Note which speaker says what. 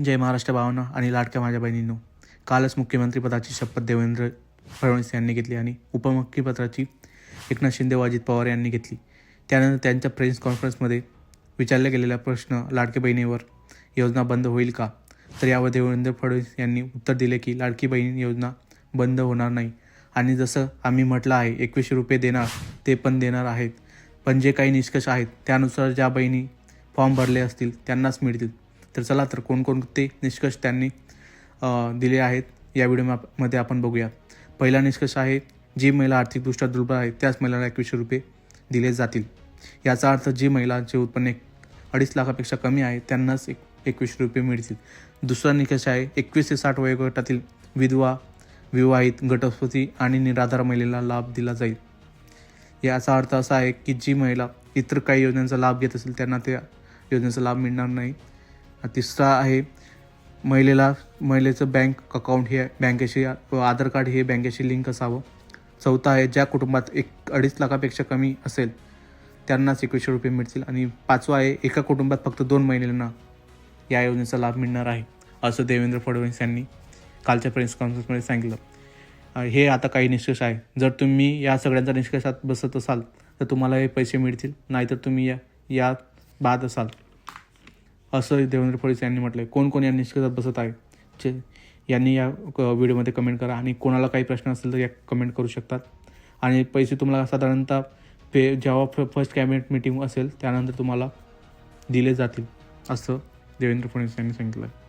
Speaker 1: जय महाराष्ट्र भावना आणि लाडक्या माझ्या बहिणींनो. कालच मुख्यमंत्रीपदाची शपथ देवेंद्र फडणवीस यांनी घेतली आणि उपमुख्यपत्राची एकनाथ शिंदे व अजित पवार यांनी घेतली. त्यानंतर त्यांच्या प्रेस कॉन्फरन्समध्ये विचारले गेलेला प्रश्न लाडकी बहिणीवर योजना बंद होईल का? तर यावर देवेंद्र फडणवीस यांनी उत्तर दिले की लाडकी बहीण योजना बंद होणार नाही. आणि जसं आम्ही म्हटलं आहे एकवीसशे रुपये देणार ते पण देणार आहेत. पण जे काही निष्कर्ष आहेत त्यानुसार ज्या बहिणी फॉर्म भरले असतील त्यांनाच मिळतील. तर चला तर कोणकोणते निष्कर्ष त्यांनी दिले आहेत. या व्हिडिओमध्ये आपण बघूया. पहिला निष्कर्ष आहे जी महिला आर्थिकदृष्ट्या दुर्बल आहे त्याच महिलांना एकवीसशे रुपये दिले जातील. याचा अर्थ जी महिलांचे उत्पन्न एक अडीच लाखापेक्षा कमी आहे त्यांनाच एक एकवीसशे रुपये मिळतील. दुसरा निकष आहे एकवीस ते साठ वयोगटातील विधवा विवाहित घटस्फोती आणि निराधार महिलेला लाभ दिला जाईल. याचा अर्थ असा आहे की जी महिला इतर काही योजनांचा लाभ घेत असेल त्यांना त्या योजनेचा लाभ मिळणार नाही. तिसरा आहे महिलेला महिलेचं बँक अकाउंट हे बँकेशी व आधार कार्ड हे बँकेशी लिंक असावं. चौथा आहे ज्या कुटुंबात एक अडीच लाखापेक्षा कमी असेल त्यांनाच एकवीसशे रुपये मिळतील. आणि पाचवा आहे एका कुटुंबात फक्त दोन महिलांना या योजनेचा लाभ मिळणार आहे असं देवेंद्र फडणवीस यांनी कालच्या प्रेस कॉन्फरन्समध्ये सांगितलं. हे आता काही निष्कर्ष आहे. जर तुम्ही या सगळ्यांचा निष्कर्षात बसत असाल तर तुम्हाला हे पैसे मिळतील. नाहीतर तुम्ही या या बाद असाल. असं देवेंद्र फडणवीस यांनी म्हटलं आहे कोण कोण या निष्कर्षात बसत आहे? जे यांनी या क- व्हिडिओमध्ये कमेंट करा आणि कोणाला काही प्रश्न असेल तर या कमेंट करू शकतात. आणि पैसे तुम्हाला साधारणतः पे जेव्हा फ फर्स्ट कॅबिनेट मिटिंग असेल त्यानंतर तुम्हाला दिले जातील असं देवेंद्र फडणवीस यांनी सांगितलं आहे